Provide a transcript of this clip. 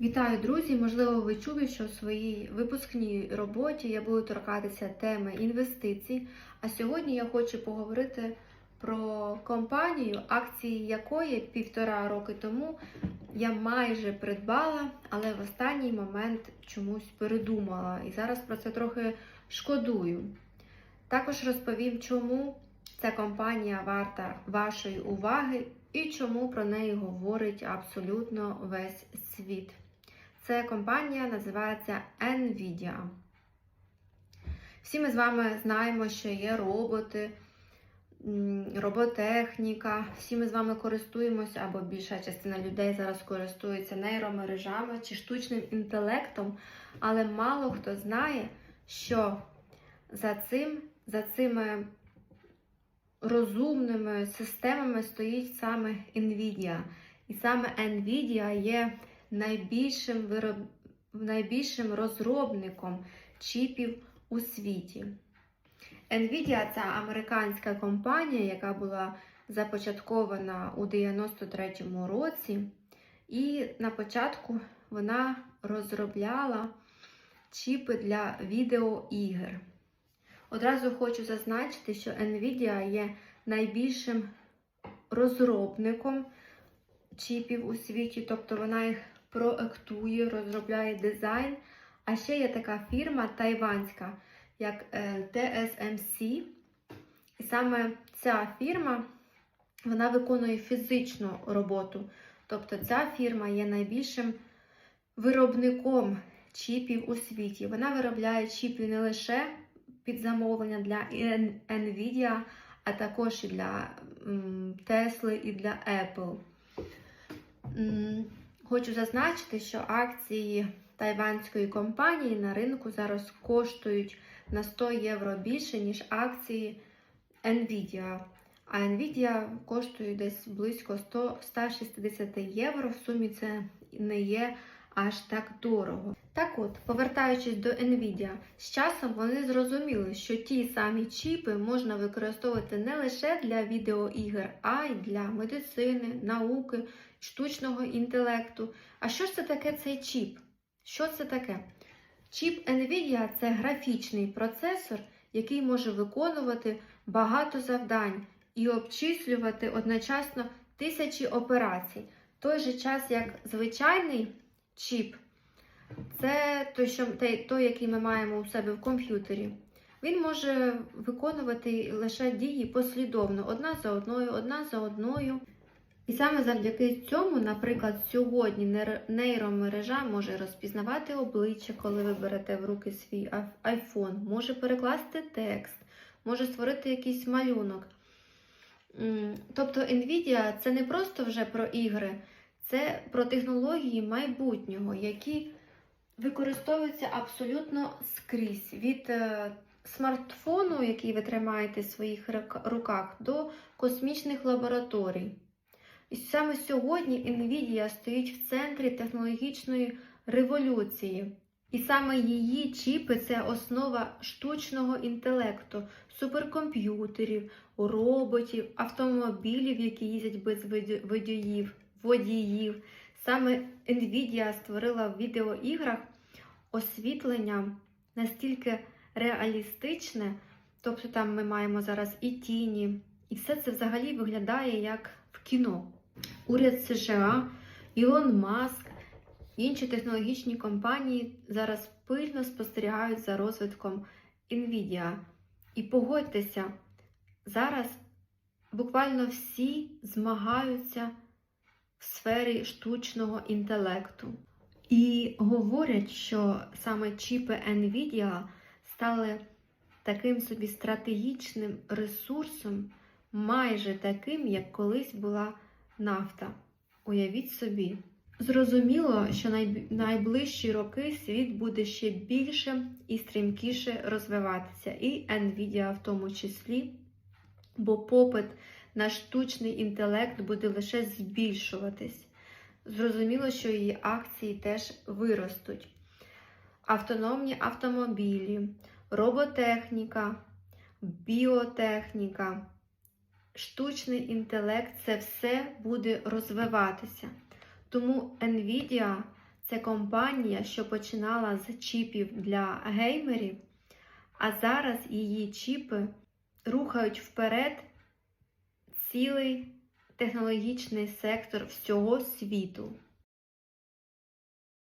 Вітаю, друзі! Можливо, ви чули, що в своїй випускній роботі я буду торкатися теми інвестицій. А сьогодні я хочу поговорити про компанію, акції якої півтора роки тому я майже придбала, але в останній момент чомусь передумала. І зараз про це трохи шкодую. Також розповім, чому ця компанія варта вашої уваги і чому про неї говорить абсолютно весь світ. Ця компанія називається Nvidia. Всі ми з вами знаємо, що є роботи, роботехніка. Всі ми з вами користуємося, або більша частина людей зараз користується нейромережами чи штучним інтелектом, але мало хто знає, що за цим, за цими розумними системами стоїть саме Nvidia. І саме Nvidia є найбільшим, вироб... найбільшим розробником чіпів у світі. Nvidia це американська компанія, яка була започаткована у 93-му році, і на початку вона розробляла чіпи для відеоігр. Одразу хочу зазначити, що Nvidia є найбільшим розробником чіпів у світі, тобто вона їх проектує, розробляє дизайн. А ще є така фірма тайванська, як е, TSMC. І саме ця фірма вона виконує фізичну роботу. Тобто ця фірма є найбільшим виробником чіпів у світі. Вона виробляє чіпи не лише під замовлення для Nvidia, а також і для Tesla і для Apple. Хочу зазначити, що акції тайванської компанії на ринку зараз коштують на 100 євро більше, ніж акції Nvidia. А Nvidia коштує десь близько 100, 160 євро. В сумі це не є аж так дорого. Так от, повертаючись до Nvidia, з часом вони зрозуміли, що ті самі чіпи можна використовувати не лише для відеоігр, а й для медицини, науки, штучного інтелекту. А що ж це таке цей чіп? Що це таке? Чіп Nvidia це графічний процесор, який може виконувати багато завдань і обчислювати одночасно тисячі операцій. В той же час, як звичайний чіп, це той, що, той, який ми маємо у себе в комп'ютері. Він може виконувати лише дії послідовно, одна за одною, одна за одною. І саме завдяки цьому, наприклад, сьогодні нейромережа може розпізнавати обличчя, коли ви берете в руки свій айфон, може перекласти текст, може створити якийсь малюнок. Тобто Nvidia це не просто вже про ігри, це про технології майбутнього, які використовуються абсолютно скрізь. Від смартфону, який ви тримаєте в своїх руках, до космічних лабораторій. І саме сьогодні Nvidia стоїть в центрі технологічної революції. І саме її чіпи це основа штучного інтелекту, суперкомп'ютерів, роботів, автомобілів, які їздять без водіїв, водіїв. Саме Nvidia створила в відеоіграх освітлення настільки реалістичне, тобто там ми маємо зараз і тіні, і все це взагалі виглядає як в кіно. Уряд США, Ілон Маск, інші технологічні компанії зараз пильно спостерігають за розвитком Nvidia. І погодьтеся, зараз буквально всі змагаються в сфері штучного інтелекту. І говорять, що саме чіпи Nvidia стали таким собі стратегічним ресурсом, майже таким, як колись була нафта. Уявіть собі. Зрозуміло, що найближчі роки світ буде ще більше і стрімкіше розвиватися, і Nvidia в тому числі, бо попит на штучний інтелект буде лише збільшуватись. Зрозуміло, що її акції теж виростуть. Автономні автомобілі, роботехніка, біотехніка штучний інтелект це все буде розвиватися. Тому Nvidia це компанія, що починала з чіпів для геймерів, а зараз її чіпи рухають вперед цілий технологічний сектор всього світу.